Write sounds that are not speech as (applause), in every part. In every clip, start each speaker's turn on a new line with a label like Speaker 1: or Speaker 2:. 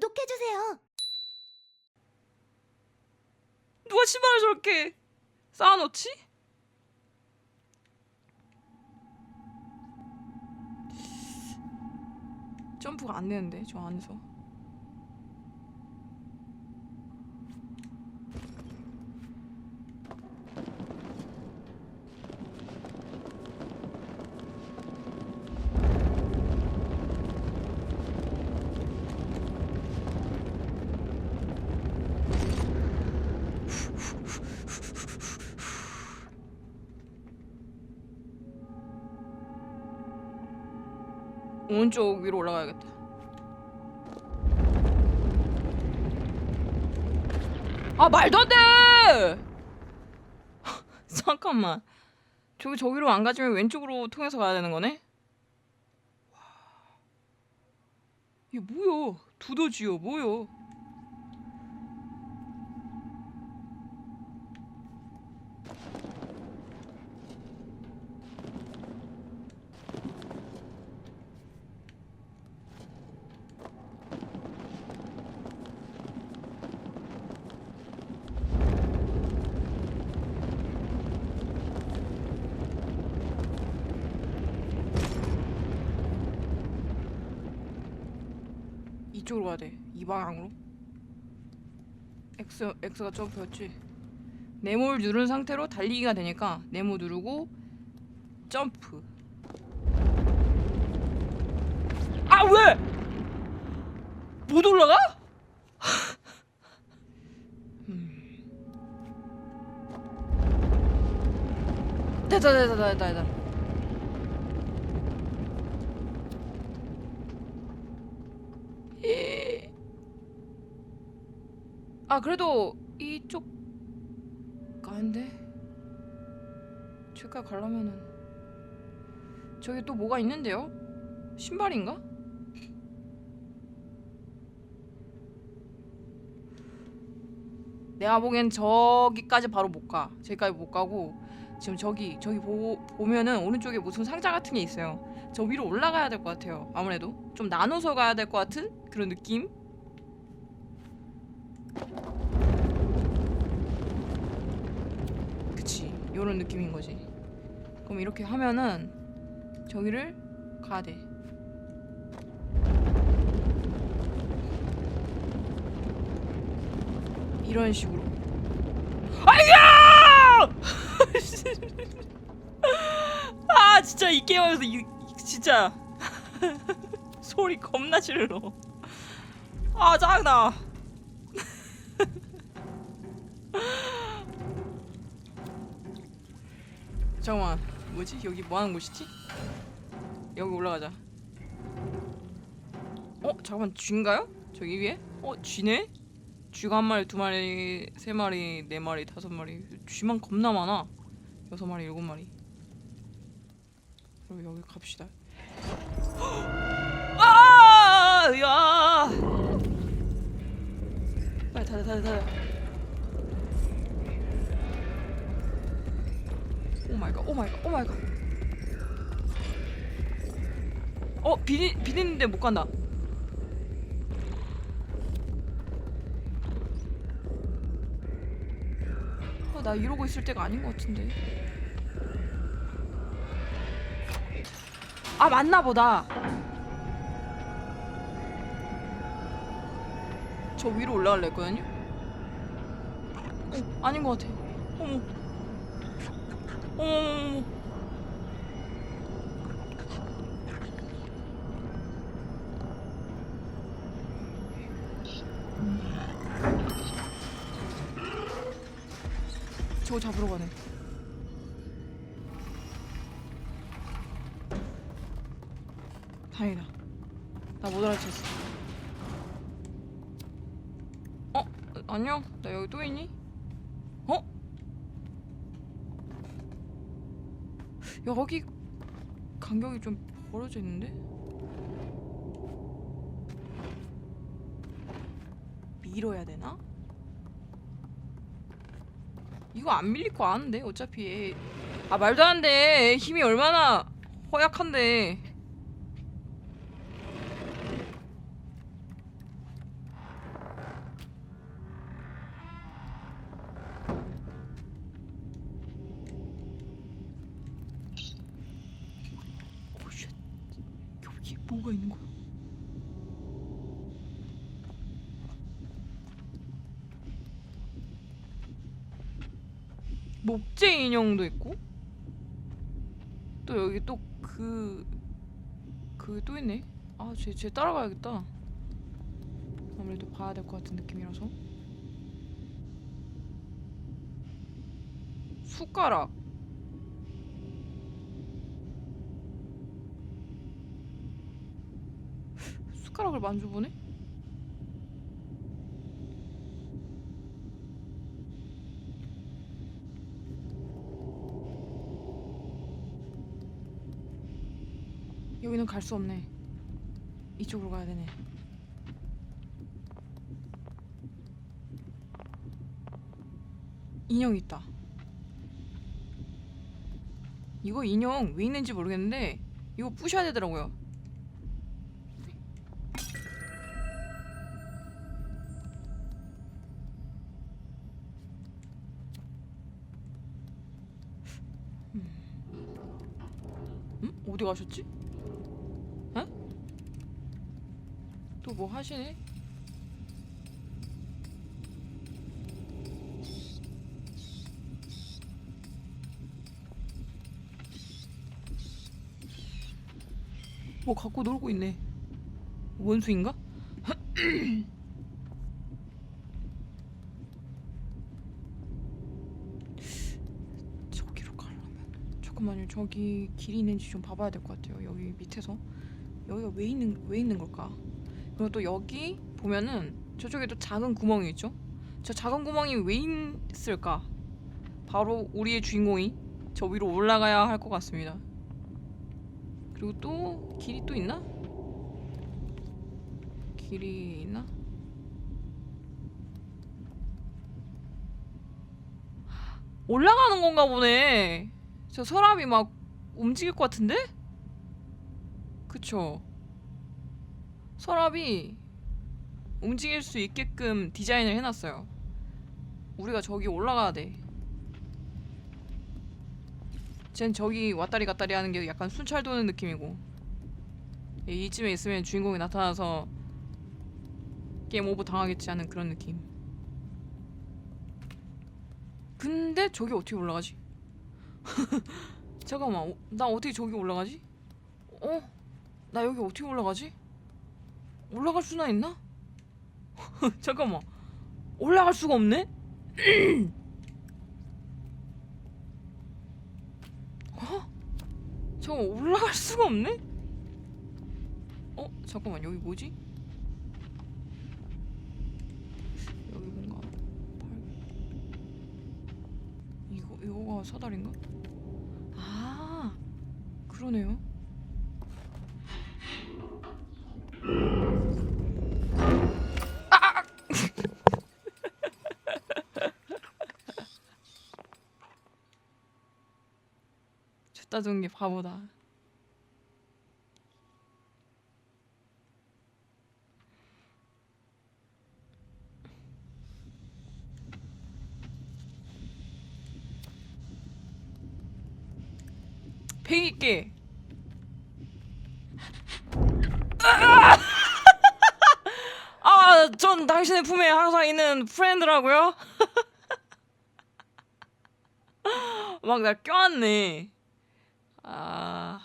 Speaker 1: 구독해주세요.
Speaker 2: 누가 신발을 저렇게 쌓아놓지? 점프가 안 되는데 저 안에서 오른쪽 위로 올라가야겠다. 아 말도 안 돼! (laughs) 잠깐만. 저기 저기로 안 가지면 왼쪽으로 통해서 가야 되는 거네? 와. 이게 뭐야? 두더지요, 뭐야? 이쪽으로 가야 돼. 이 방향으로. X X가 점프였지. 네모를 누른 상태로 달리기가 되니까 네모 누르고 점프. 아 왜? 못 올라가? (laughs) 음. 됐다 됐다 됐다 됐다. 이... 아 그래도 이쪽 가는데 저기까지 가려면은 저기 또 뭐가 있는데요? 신발인가? 내가 보기엔 저기까지 바로 못 가. 저기까지 못 가고 지금 저기 저기 보, 보면은 오른쪽에 무슨 상자 같은 게 있어요. 저 위로 올라가야 될 것 같아요. 아무래도 좀 나눠서 가야 될 것 같은 그런 느낌. 그치, 요런 느낌인 거지. 그럼 이렇게 하면은 저기를 가야 돼. 이런 식으로. 아이야! 아 진짜 이 게임하면서 이, 이- 진짜 (laughs) 소리 겁나 질러. 아 짜증나. 잠깐만 뭐지 여기 뭐 하는 곳이지? 여기 올라가자. 어 잠깐만 쥐인가요? 저기 위에? 어 쥐네? 쥐가 한 마리, 두 마리, 세 마리, 네 마리, 다섯 마리. 쥐만 겁나 많아. 여섯 마리, 일곱 마리. 그럼 여기 갑시다. (gasps) 아! 야! 빨리 닫아, 닫아, 닫아. 갓, 오 마이 갓, 오 마이 갓. 어, 비리 비리는데 못 간다. 아, 나 이러고 있을 때가 아닌 것 같은데. 아 맞나 보다. 저 위로 올라갈래 했거든요. 어, 아닌 것 같아. 어머. 어머. 저거 잡으러 가네. 다행이다. 나 못 알아챘어. 어? 안녕? 나 여기 또 있니? 어? 여기 간격이 좀 벌어져 있는데? 밀어야 되나? 이거 안 밀릴 거 아는데 어차피 얘- 아 말도 안 돼 힘이 얼마나 허약한데 뭐가 있는 거야? 목재 인형도 있고 또 여기 또 그그또 있네. 아, 쟤, 쟤 따라가야겠다. 아무래도 봐야 될 것 같은 느낌이라서. 숟가락. 숟가락을 만져보네? 여기는 갈 수 없네. 이쪽으로 가야 되네. 인형 있다. 이거 인형 왜 있는지 모르겠는데 이거 부셔야 되더라고요. 음? 어디 가셨지? 또뭐 하시네? 뭐 갖고 놀고 있네. 원수인가? (clears throat) 저기로 가려면 잠깐만요. 저기 길이 있는지 좀 봐봐야 될 것 같아요. 여기 밑에서 여기가 왜 있는 왜 있는 걸까? 그리고 또 여기 보면은 저쪽에 또 작은 구멍이 있죠. 저 작은 구멍이 왜 있을까? 바로 우리의 주인공이 저 위로 올라가야 할 것 같습니다. 그리고 또 길이 또 있나? 길이 있나? 올라가는 건가 보네. 저 서랍이 막 움직일 것 같은데? 그쵸? 서랍이 움직일 수 있게끔 디자인을 해놨어요. 우리가 저기 올라가야 돼. 쟨 저기 왔다리 갔다리 하는 게 약간 순찰 도는 느낌이고 이- 이쯤에 있으면 주인공이 나타나서 게임 오버 당하겠지 하는 그런 느낌 근데 저기 어떻게 올라가지? (laughs) 잠깐만 어, 나 어떻게 저기 올라가지? 어? 나 여기 어떻게 올라가지? 올라갈 수나 있나? (laughs) 잠깐만 올라갈 수가 없네? (clears throat) 어? 저 올라갈 수가 없네? 어? 잠깐만 여기 뭐지? 여기 뭔가 팔... 이거 이거가 사다리인가? 아 그러네요. 줬다 준게 바보다. 백이 개. 아, 전 당신의 품에 항상 있는 프렌드라고요. (laughs) 막 나 껴안네. 아.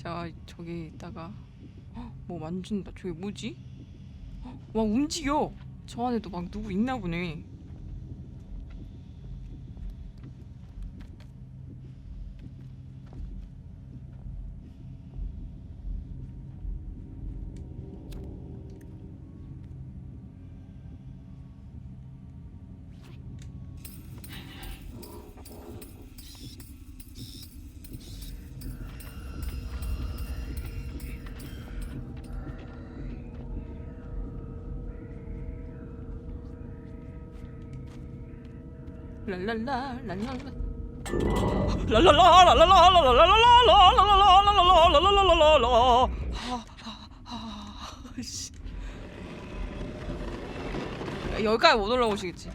Speaker 2: 자, 저기 있다가 헉, 뭐 만진다. 저게 뭐지? 헉, 막 움직여. 저 안에도 막 누구 있나 보네. 랄랄라 여기까지 못 올라오시겠지?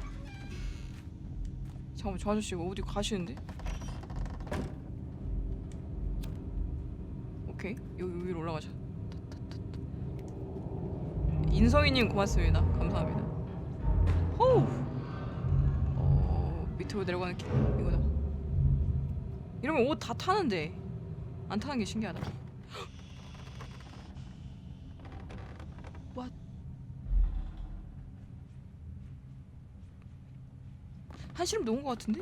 Speaker 2: 잠깐만 저 아저씨가 어디 가시는데? 오케이 여기 위로 올라가자. 인성이님 고맙습니다. 감사합니다 밑으로 내려가는 길 이거다 이러면 옷 다 타는데 안 타는 게 신기하다 (gasps) What? 한시름 놓은 것 같은데?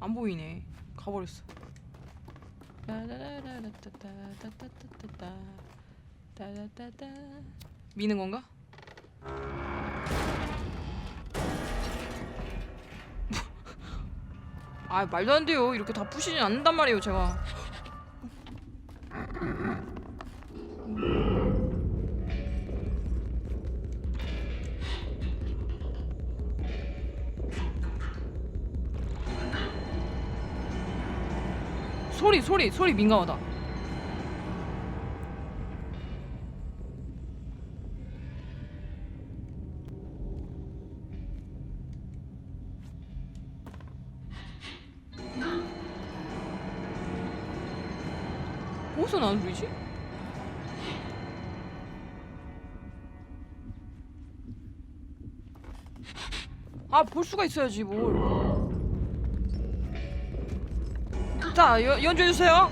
Speaker 2: 안 보이네 가버렸어 미는 건가? 아 말도 안 돼요. 이렇게 다 부시진 않는단 말이에요 제가. 소리 소리 소리 민감하다 어디서 나는 소리지? 아 볼 수가 있어야지 뭘. 자 연, 연주해 주세요.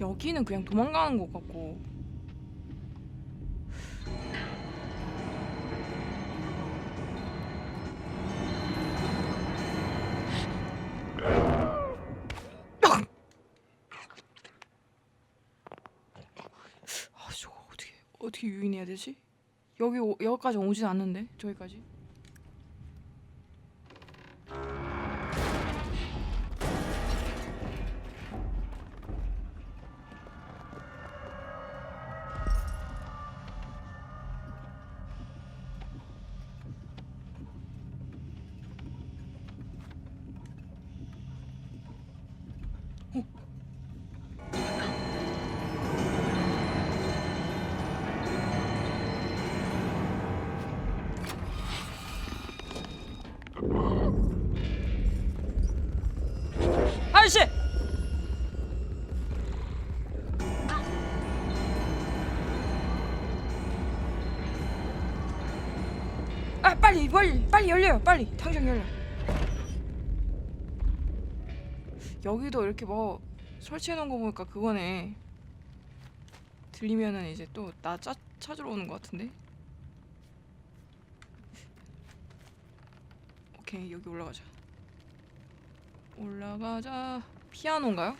Speaker 2: 여기는 그냥 도망가는 것 같고 어떻게 유인해야 되지? 여기 오, 여기까지 오진 않는데 저기까지. 씨! 아 빨리 빨리 빨리 열려요 빨리. 당장 열려. 여기도 이렇게 뭐 설치해 놓은 거 보니까 그거네. 들리면은 이제 또 나 찾으러 오는 것 같은데? 오케이 여기 올라가자 올라가자 피아노인가요?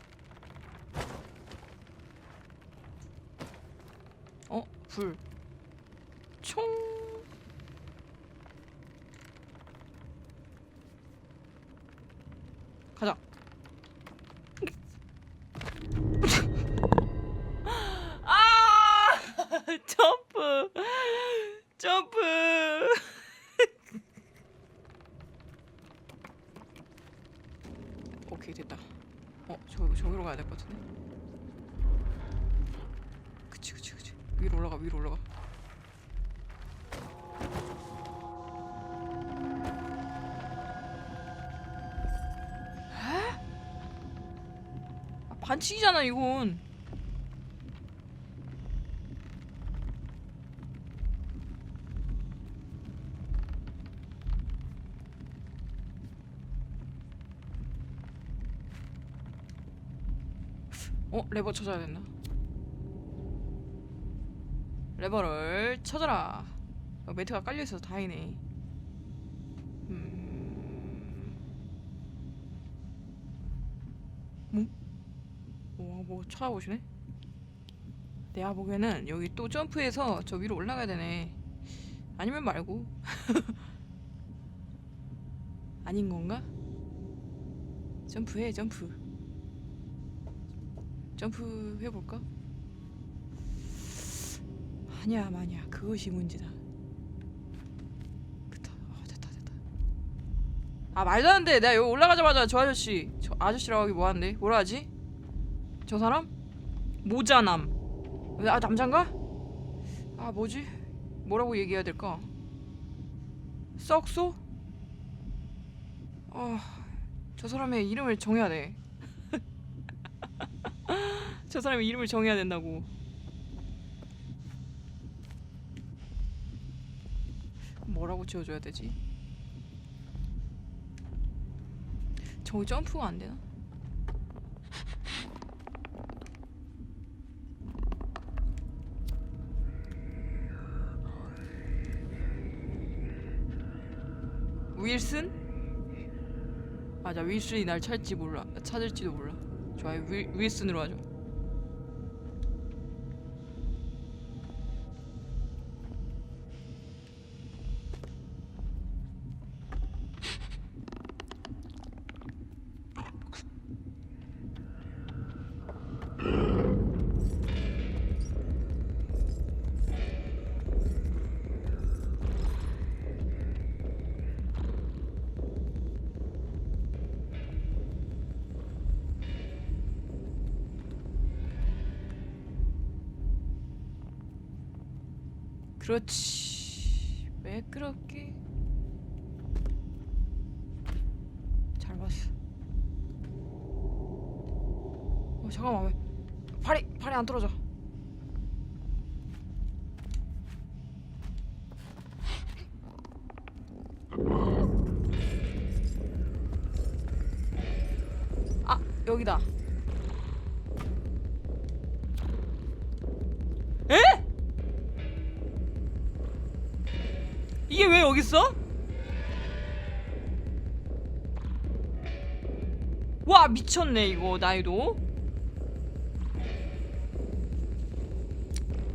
Speaker 2: 어? 불 총! 가자 반칙이잖아 이건. 어 레버 찾아야 된다. 레버를 찾아라. 어, 매트가 깔려 있어서 다행이네. 음. 뭐? 오, 뭐 찾아보시네? 내가 보기에는 여기 또 점프해서 저 위로 올라가야 되네. 아니면 말고. (laughs) 아닌 건가? 점프해 점프. 점프 해볼까? 아니야 아니야 그것이 문제다 됐다 아, 됐다 됐다 아 말도 안 돼 내가 여기 올라가자마자 저 아저씨 저 아저씨라고 하기 뭐하는데 뭐라 하지? 저 사람? 모자남. 아 남잔가? 아 뭐지? 뭐라고 얘기해야 될까? 썩소? 아저 사람의 이름을 정해야 돼. (laughs) 저 사람의 이름을 정해야 된다고. 뭐라고 지어줘야 되지? 저기 점프가 안 되나? 윌슨? 맞아 윌슨이 날 찾을지 몰라 찾을지도 몰라 좋아요 윌, 윌슨으로 하죠 그렇지. 매끄럽게? 잘 봤어. 어 잠깐만 왜? 발이 발이 안 떨어져. 아 여기다 있어? 와 미쳤네 이거 난이도.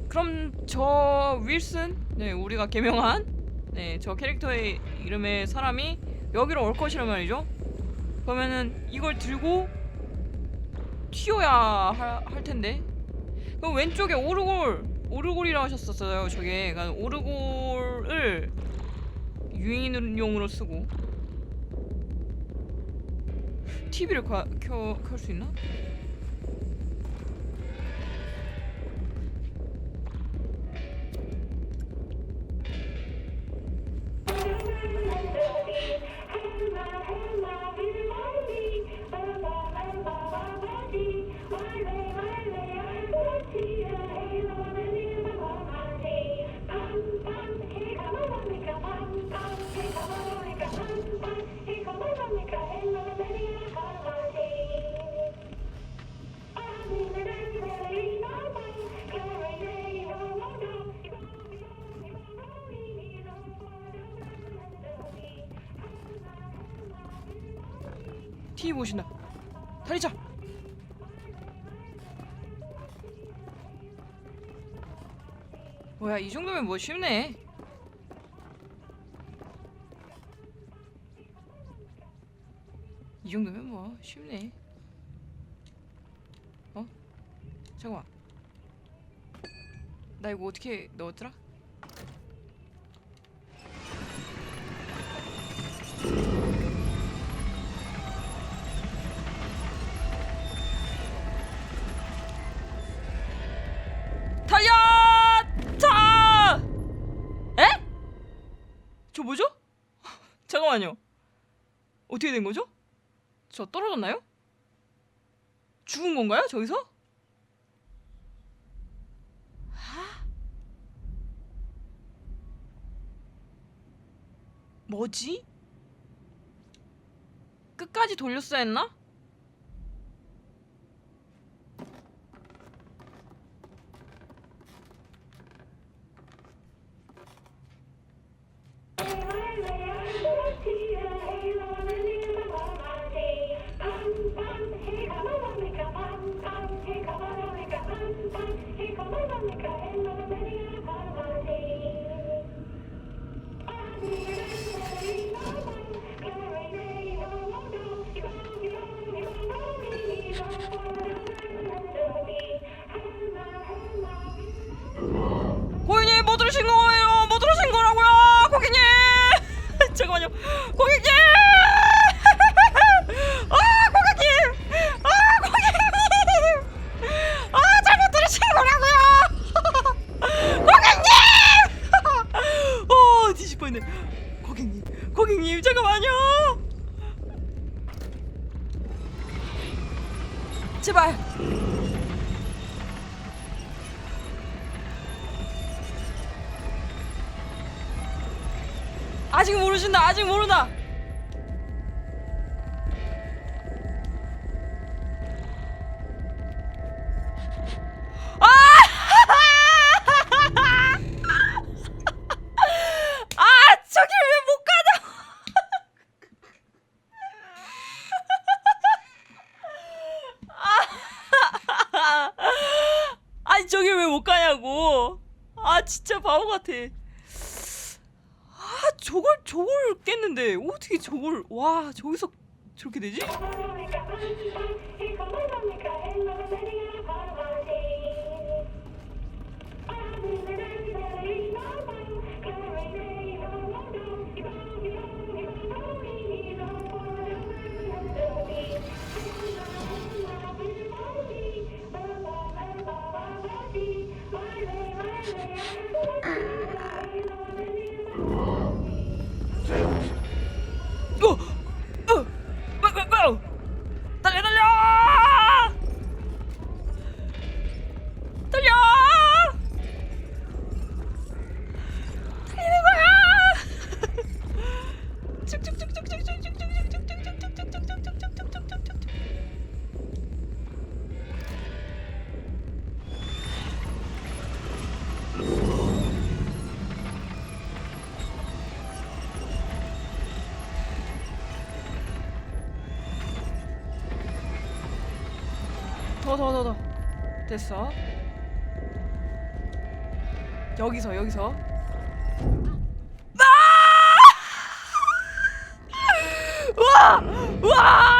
Speaker 2: 그럼 저 윌슨? 네 우리가 개명한? 네 저 캐릭터의 이름의 사람이 여기로 올 것이란 말이죠. 그러면은 이걸 들고 튀어야 할, 할 텐데. 그럼 왼쪽에 오르골 오르골이라고 하셨었어요 저게. 그러니까 오르골을 유인용으로 쓰고 TV를 켤수 있나? TV 보신다. 달리자. 뭐야 이 정도면 뭐 쉽네. 이 정도면 뭐 쉽네. 어? 잠깐만. 나 이거 어떻게 넣었더라? 어떻게 된 거죠? 저 떨어졌나요? 죽은 건가요? 저기서? 아? 뭐지? 끝까지 돌렸어야 했나? 못 들으신 거예요? 못 들으신 거라고요? 고객님! (laughs) 잠깐만요. 고객님! 어떻게 저걸 와 저기서 저렇게 되지? 더 더 더 더. 됐어. 여기서 여기서. 아! (laughs) 우와! 우와